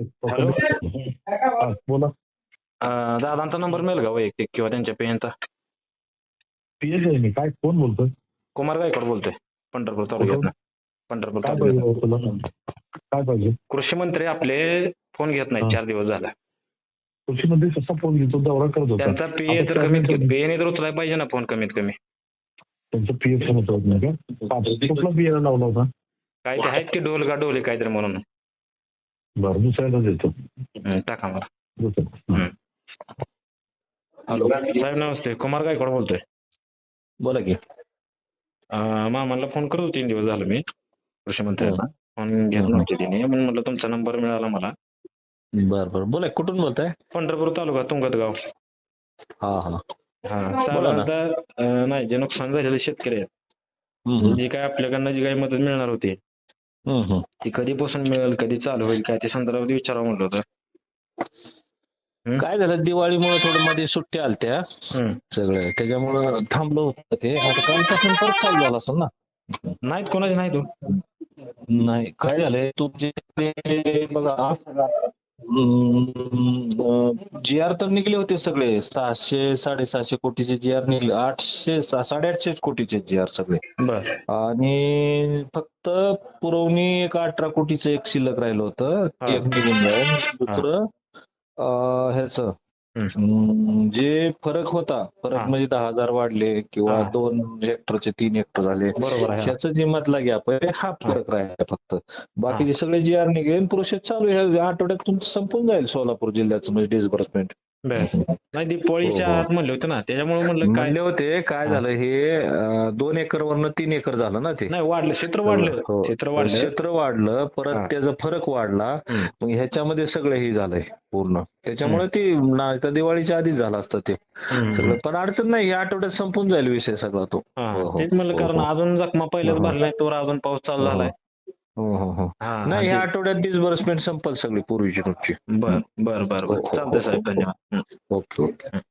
Hello. हा, बोला. अं, दादांचा number मिळेल का वैयक्तिक किंवा त्यांच्या पेनचा पीएच आहे मी. काय कोण बोलतोय? कुमार गायकवाड बोलतोय पंढरपूर तालुक्यात पंढरपूर काय तालुक्यात पाहिजे तुला? काय पाहिजे? कृषी मंत्री आपले फोन घेत नाहीत हा. चार दिवस झाला. कृषी मंत्री कसा फोन घेतो दौरा करत होता. त्यांचा पीए आता तर काय कमीत म्हणतो? कमी पेने तर उचलाय पाहिजे ना फोन कमीत कमी. त्यांचं पीएच समजत होत नाही का? हा, कुठला बियाणं लावला होता? काय ते आहेत की ढोल का ढोले काहीतरी म्हणून. बरं दुसऱ्याला देतो हं, टाका मला दुसरं हं. हॅलो साहेब नमस्ते कुमार गायकवाड बोलतोय बोला की अं, मामाला फोन करतो तीन दिवस झालं मी कृषी मंत्र्यांना फोन घेत हं. नव्हते तिने म्हणून म्हटलं तुमचा नंबर मिळाला मला बर बर बोला कुठून बोलताय पंढरपूर तालुका तुंगतगाव हा हा हा. साधारणतः अं, नाही जे नुकसान झालेले शेतकरी आहेत हम्म, हम्म, जी काय आपल्याकडनं जी काही मदत मिळणार होती. ती कधीपासून मिळेल कधी चालू होईल काय ते संदर्भात विचारावं म्हटलं होतं. काय झालं दिवाळीमुळे थोडं मध्ये सुट्ट्या आलत्या. सगळं त्याच्यामुळं थांबलो होतं ते आता कालपासून परत चालू झालं असेल ना नाहीत कोणाचे नाहीत हो. नाही काय झालंय तुमचे ते बघा जी आर तर निघले होते सगळे. सहाशे साडेसहाशे कोटीचे जी आर निघले. आठशे सा- साडेआठशेच कोटीचे जी आर सगळे. आणि फक्त पुरवणी एक अठरा कोटीचं एक शिल्लक राहिलं होतं. एक निघून जाईल. दुसरं ह्याचं जे फरक होता फरक. म्हणजे दहा हजार वाढले किंवा. दोन हेक्टरचे तीन हेक्टर झाले. ह्याचं जे मधला गॅप आहे हा फरक राहिला फक्त. बाकीचे सगळे जी आर निघेल प्रोसेस चालू आहे. आठवड्यात तुमचं संपून जाईल सोलापूर जिल्ह्याचं म्हणजे डिस्बर्समेंट बर नाही दीपावळीच्या हो, हो. आत म्हणले होते ना त्याच्यामुळे म्हणलं काय म्हणले होते काय. झालं हे अं, दोन एकर वरनं तीन एकर झालं ना ते नाही वाढलं क्षेत्र वाढलं हो. क्षेत्र वाढलं क्षेत्र वाढलं परत हा. त्याचा फरक वाढला हम्म. मग ह्याच्यामध्ये सगळं हे झालंय पूर्ण त्याच्यामुळे ती ना तर दिवाळीच्या आधीच झालं असतं ते हम्म. सगळं पण अडचण नाही या आठवड्यात संपून जाईल विषय सगळा तो हा, हो, हो. तेच म्हणलं कारण. अजून जखमा पहिल्याच. भरलाय तोवर अजून पाऊस चालू. झालाय हो हो हो. हा नाही ह्या आठवड्यात डिस्बर्समेंट संपल सगळी पूर्वीची रोजची बर बर बर बर. चालतंय साहेब धन्यवाद. हं. Okay okay.